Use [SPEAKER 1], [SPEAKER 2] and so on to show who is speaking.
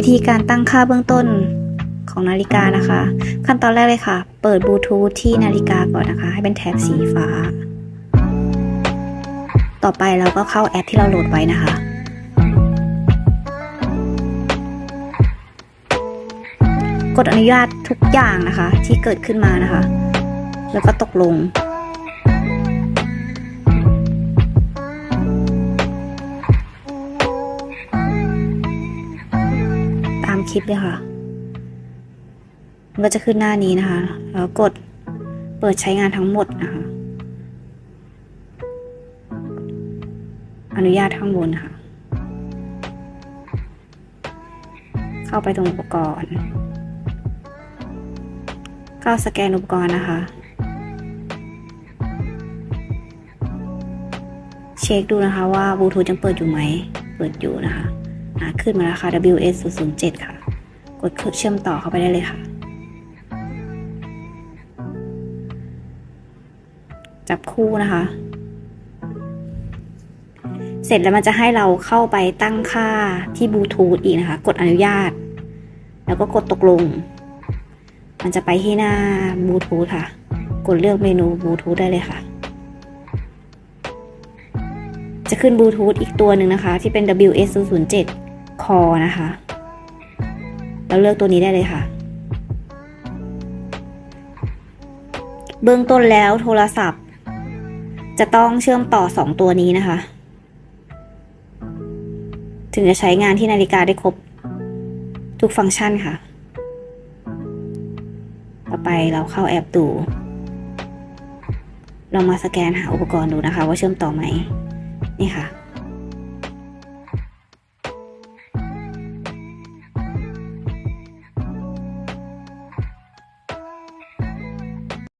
[SPEAKER 1] วิธีการตั้งค่าเบื้องต้นของนาฬิกานะคะ ขั้นตอนแรกเลยค่ะ เปิดบลูทูธที่นาฬิกาก่อนนะคะ ให้เป็นแถบสีฟ้า ต่อไปเราก็เข้าแอปที่เราโหลดไว้นะคะ กดอนุญาตทุกอย่างนะคะที่เกิดขึ้นมานะคะ แล้วก็ตกลง คลิปเลยค่ะ มันก็จะขึ้นหน้านี้นะคะ แล้วกดเปิดใช้งานทั้งหมดนะคะ อนุญาตข้างบนค่ะ เข้าไปตรงอุปกรณ์ เข้าสแกนอุปกรณ์นะคะ เช็คดูนะคะว่าบลูทูธยังเปิดอยู่ไหม เปิดอยู่นะคะ อะขึ้นมาแล้วค่ะ WS 0 0 7ค่ะ กดเชื่อมต่อเข้าไปได้เลยค่ะ จับคู่นะคะ เสร็จแล้วมันจะให้เราเข้าไปตั้งค่าที่บลูทูธอีกนะคะ กดอนุญาต แล้วก็กดตกลง มันจะไปที่หน้าบลูทูธค่ะ กดเลือกเมนูบลูทูธได้เลยค่ะจะขึ้นบลูทูธอีกตัวหนึ่งนะคะ ที่เป็น WS007 คอนะคะ แล้วเลือกตัวนี้ได้เลยค่ะ เบื้องต้นแล้วโทรศัพท์ จะต้องเชื่อมต่อ 2 ตัวนี้นะคะ ถึงจะใช้งานที่นาฬิกาได้ครบทุกฟังก์ชันค่ะ ต่อไปเราเข้าแอปดูเรามาสแกนหาอุปกรณ์ดูนะคะ ว่าเชื่อมต่อไหม นี่ค่ะ